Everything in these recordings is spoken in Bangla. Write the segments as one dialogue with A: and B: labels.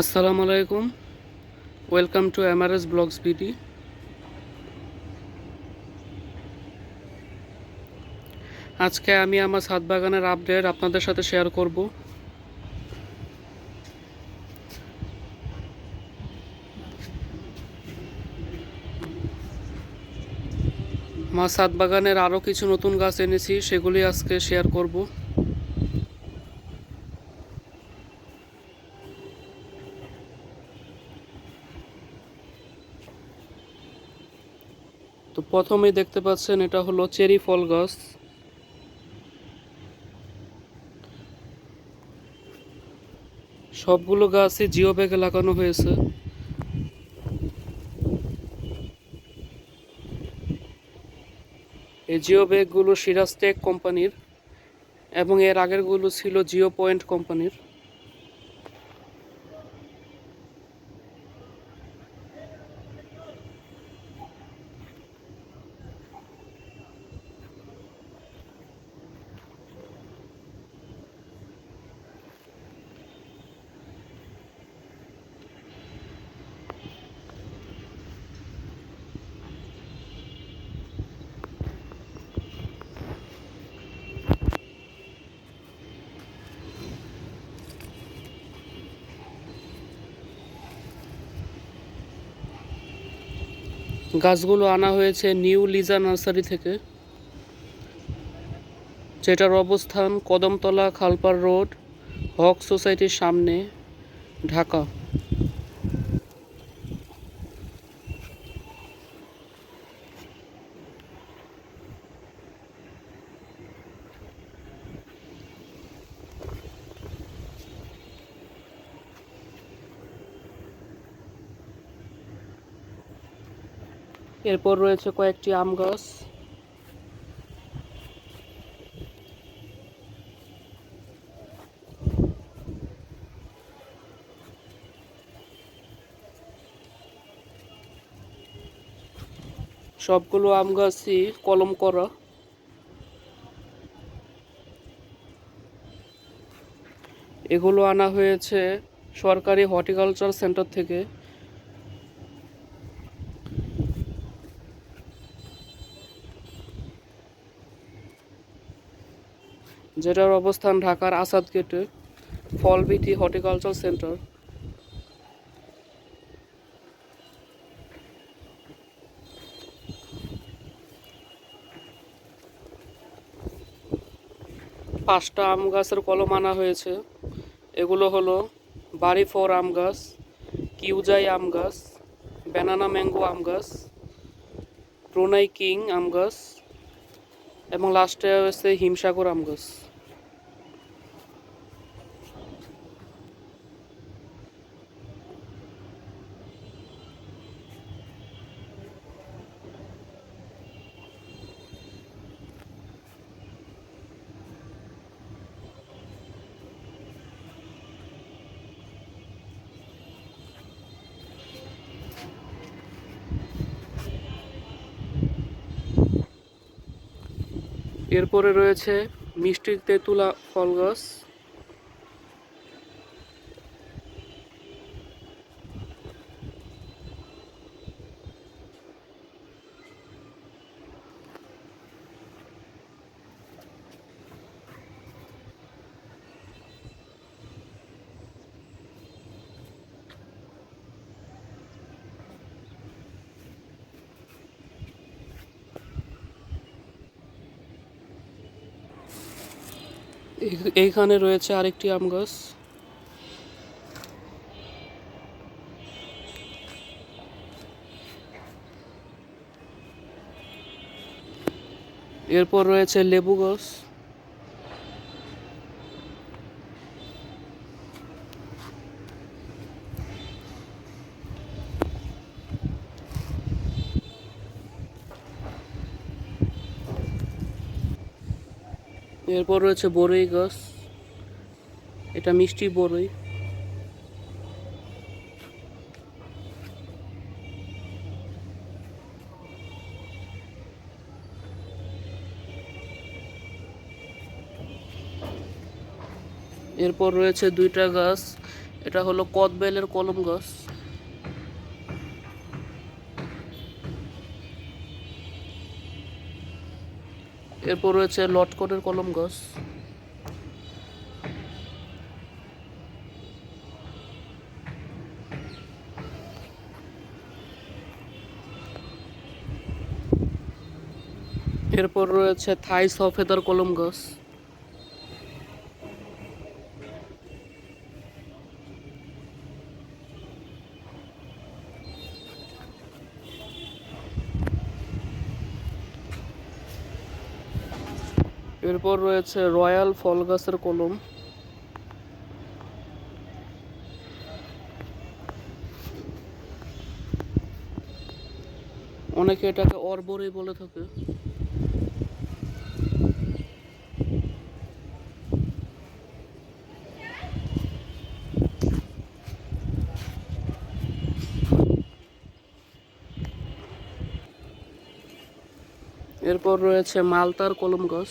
A: আসসালামু আলাইকুম। Welcome to MRS blogs BD আজকে আমি আমার ছাদ বাগানের আপডেট আপনাদের সাথে শেয়ার করব। আমার ছাদ বাগানের আরও কিছু নতুন গাছ এনেছি, সেগুলি আজকে শেয়ার করব। প্রথমেই দেখতে পাচ্ছেন এটা হলো চেরি ফল গাছ। সবগুলো গাছই জিও ব্যাগে লাগানো হয়েছে। এই জিও ব্যাগগুলো সিরাজ টেক কোম্পানির এবং এর আগেরগুলো ছিল জিও পয়েন্ট কোম্পানির। গাছগুলো আনা হয়েছে নিউ লিজা নার্সারি থেকে। যেটার অবস্থান কদমতলা খালপার রোড, হক সোসাইটির সামনে, ঢাকা। এরপর রয়েছে কয়েকটি আম গাছ। সবগুলো আম গাছই কলম করা। এগুলো আনা হয়েছে সরকারি হর্টিকালচার সেন্টার থেকে। যেটার অবস্থান ঢাকার আসাদ গেটে, ফলবিটি হর্টিকালচার সেন্টার। পাঁচটা আম গাছের কলম আনা হয়েছে। এগুলো হলো বাড়ি ফোর আম গাছ, কিউজাই আম গাছ, ব্যানানা ম্যাঙ্গো আম গাছ, প্রোনাই কিং আম গাছ, এবং লাস্টে হচ্ছে হিমসাগর আম গাছ। এরপরে রয়েছে মিষ্টি তেঁতুলা ফল গাছ। এইখানে রয়েছে আরেকটি আম গাছ। এরপর রয়েছে লেবু গাছ। এরপর রয়েছে বরই গাছ। এটা মিষ্টি বরই। এরপর রয়েছে দুইটা গাছ। এটা হলো কদবেলের কলম গাছ। এরপর রয়েছে লটকনের কলম গাছ। এরপর রয়েছে থাই সফেদার কলম গাছ। এরপর রয়েছে রয়্যাল ফল গাছের কলম। অনেকে এটাকে অর্বরই বলে থাকে। এরপর রয়েছে মালতার কলম গাছ।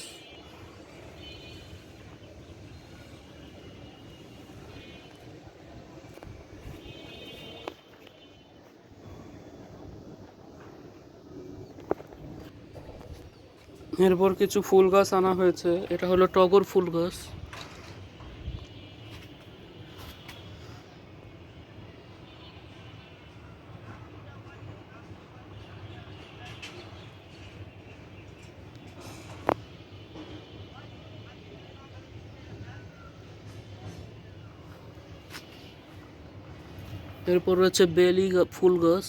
A: এরপর কিছু ফুল গাছ আনা হয়েছে। এটা হলো টগর ফুল গাছ। এরপর রয়েছে বেলি ফুল গাছ।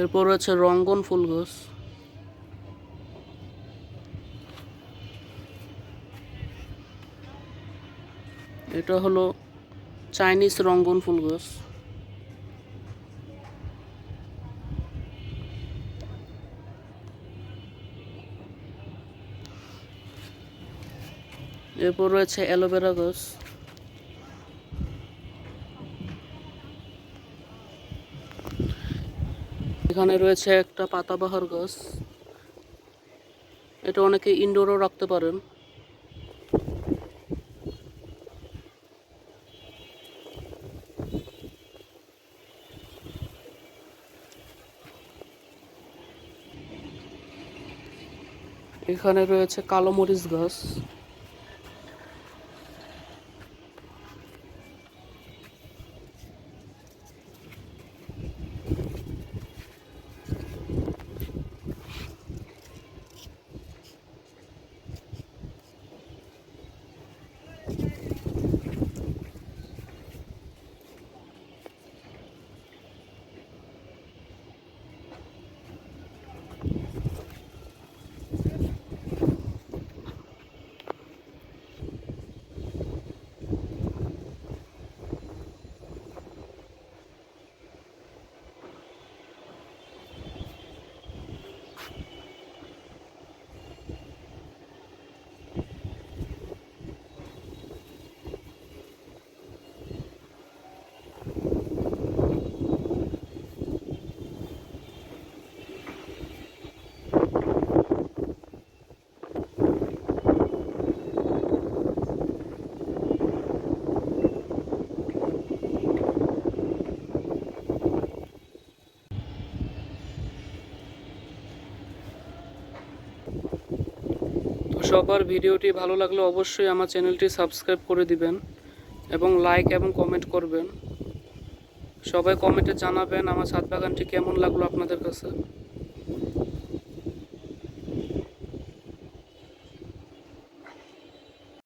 A: এরপর রয়েছে রঙ্গন ফুল গাছ। এটা হলো চাইনিজ রঙ্গন ফুল গাছ। এরপর রয়েছে অ্যালোভেরা গাছ। এখানে রয়েছে একটা পাতাবাহার গাছ। এটা অনেকে ইনডোরও রাখতে পারেন। এখানে রয়েছে কালো মরিচ গাছ। সবার ভিডিওটি ভালো লাগলে অবশ্যই আমার চ্যানেলটি সাবস্ক্রাইব করে দিবেন এবং লাইক এবং কমেন্ট করবেন। সবাই কমেন্টে জানাবেন আমার ছাদ বাগানটি কেমন লাগল আপনাদের কাছে।